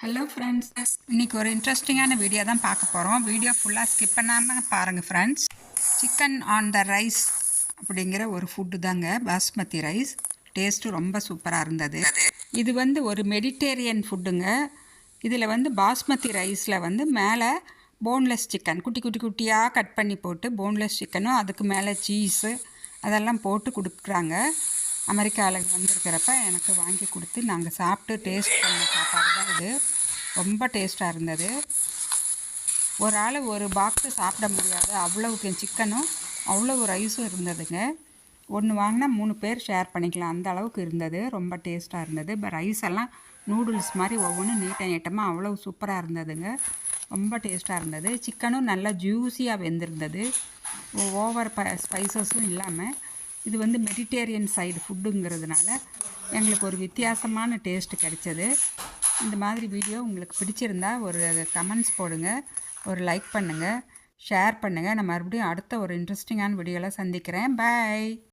Hello friends இன்றைக்கி ஒரு இன்ட்ரெஸ்டிங்கான வீடியோ தான் பார்க்க போகிறோம் வீடியோ ஃபுல்லாக ஸ்கிப் பண்ணாமல் பாருங்கள் friends chicken on the rice அப்படிங்கிற ஒரு ஃபுட்டு தாங்க. பாஸ்மதி ரைஸ் டேஸ்ட்டு ரொம்ப சூப்பராக இருந்தது. இது வந்து ஒரு மெடிடேரியன் ஃபுட்டுங்க இதில் வந்து பாஸ்மதி ரைஸில் வந்து மேலே போன்லெஸ் சிக்கன் குட்டி குட்டி குட்டியாக கட் பண்ணி போட்டு போன்லெஸ் சிக்கனும் அதுக்கு மேலே சீஸு அதெல்லாம் போட்டு கொடுக்குறாங்க. அமெரிக்காவில் வந்திருக்கிறப்ப எனக்கு வாங்கி கொடுத்து நாங்கள் சாப்பிட்டு டேஸ்ட் பண்ண சாப்பாடு தான் இது. ரொம்ப டேஸ்ட்டாக இருந்தது. ஒரு ஆள் ஒரு பாக்ஸு சாப்பிட முடியாது. அவ்வளவுக்கு சிக்கனும் அவ்வளவு ரைஸும் இருந்ததுங்க. ஒன்று வாங்கினா மூணு பேர் ஷேர் பண்ணிக்கலாம். அந்த அளவுக்கு இருந்தது. ரொம்ப டேஸ்ட்டாக இருந்தது. இப்போ ரைஸ் எல்லாம் நூடுல்ஸ் மாதிரி ஒவ்வொன்றும் நீட்டாக நீட்டமாக அவ்வளோ சூப்பராக இருந்ததுங்க. ரொம்ப டேஸ்ட்டாக இருந்தது. சிக்கனும் நல்லா ஜூஸியாக வெந்திருந்தது. ஓவர் ப ஸ்பைசஸும் இல்லாமல் இது வந்து மெடிடேரியன் சைடு ஃபுட்டுங்கிறதுனால எங்களுக்கு ஒரு வித்தியாசமான டேஸ்ட்டு கிடைச்சது. இந்த மாதிரி வீடியோ உங்களுக்கு பிடிச்சிருந்தா ஒரு கமெண்ட்ஸ் போடுங்க ஒரு லைக் பண்ணுங்கள் ஷேர் பண்ணுங்கள் நான் மறுபடியும் அடுத்த ஒரு இன்ட்ரெஸ்டிங்கான வீடியோவில் சந்திக்கிறேன். பாய்